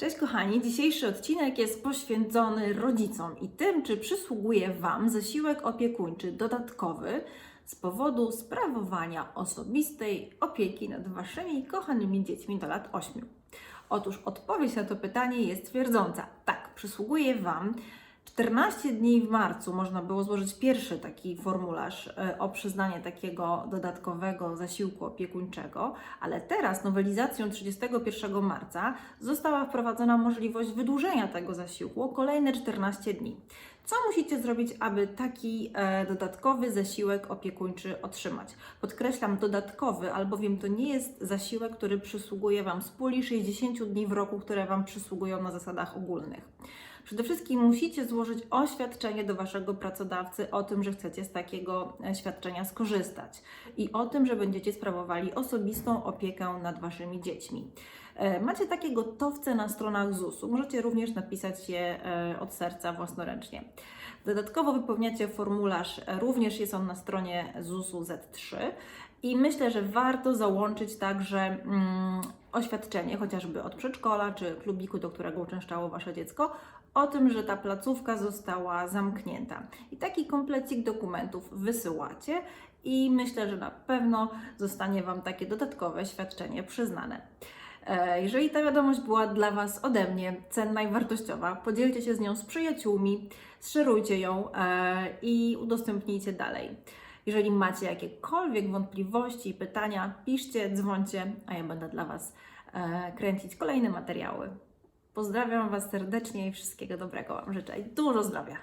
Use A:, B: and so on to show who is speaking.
A: Cześć kochani, dzisiejszy odcinek jest poświęcony rodzicom i tym, czy przysługuje Wam zasiłek opiekuńczy dodatkowy z powodu sprawowania osobistej opieki nad Waszymi kochanymi dziećmi do lat 8. Otóż odpowiedź na to pytanie jest twierdząca. Tak, przysługuje Wam 14 dni w marcu można było złożyć pierwszy taki formularz e, o przyznanie takiego dodatkowego zasiłku opiekuńczego, ale teraz nowelizacją 31 marca została wprowadzona możliwość wydłużenia tego zasiłku o kolejne 14 dni. Co musicie zrobić, aby taki e, dodatkowy zasiłek opiekuńczy otrzymać? Podkreślam dodatkowy, albowiem to nie jest zasiłek, który przysługuje Wam z puli 60 dni w roku, które Wam przysługują na zasadach ogólnych. Przede wszystkim musicie złożyć oświadczenie do Waszego pracodawcy o tym, że chcecie z takiego e, świadczenia skorzystać i o tym, że będziecie sprawowali osobistą opiekę nad Waszymi dziećmi. E, Macie takie gotowce na stronach ZUS-u. Możecie również napisać je e, od serca własnoręcznie. Dodatkowo wypełniacie formularz, również jest on na stronie ZUS-u Z3 i myślę, że warto załączyć także mm, oświadczenie, chociażby od przedszkola czy klubiku, do którego uczęszczało Wasze dziecko, o tym, że ta placówka została zamknięta. I taki komplecik dokumentów wysyłacie i myślę, że na pewno zostanie Wam takie dodatkowe świadczenie przyznane. E, Jeżeli ta wiadomość była dla Was ode mnie cenna i wartościowa, podzielcie się z nią z przyjaciółmi, szerujcie ją e, i udostępnijcie dalej. Jeżeli macie jakiekolwiek wątpliwości, pytania, piszcie, dzwońcie, a ja będę dla Was e, kręcić kolejne materiały. Pozdrawiam Was serdecznie i wszystkiego dobrego Wam życzę i dużo zdrowia.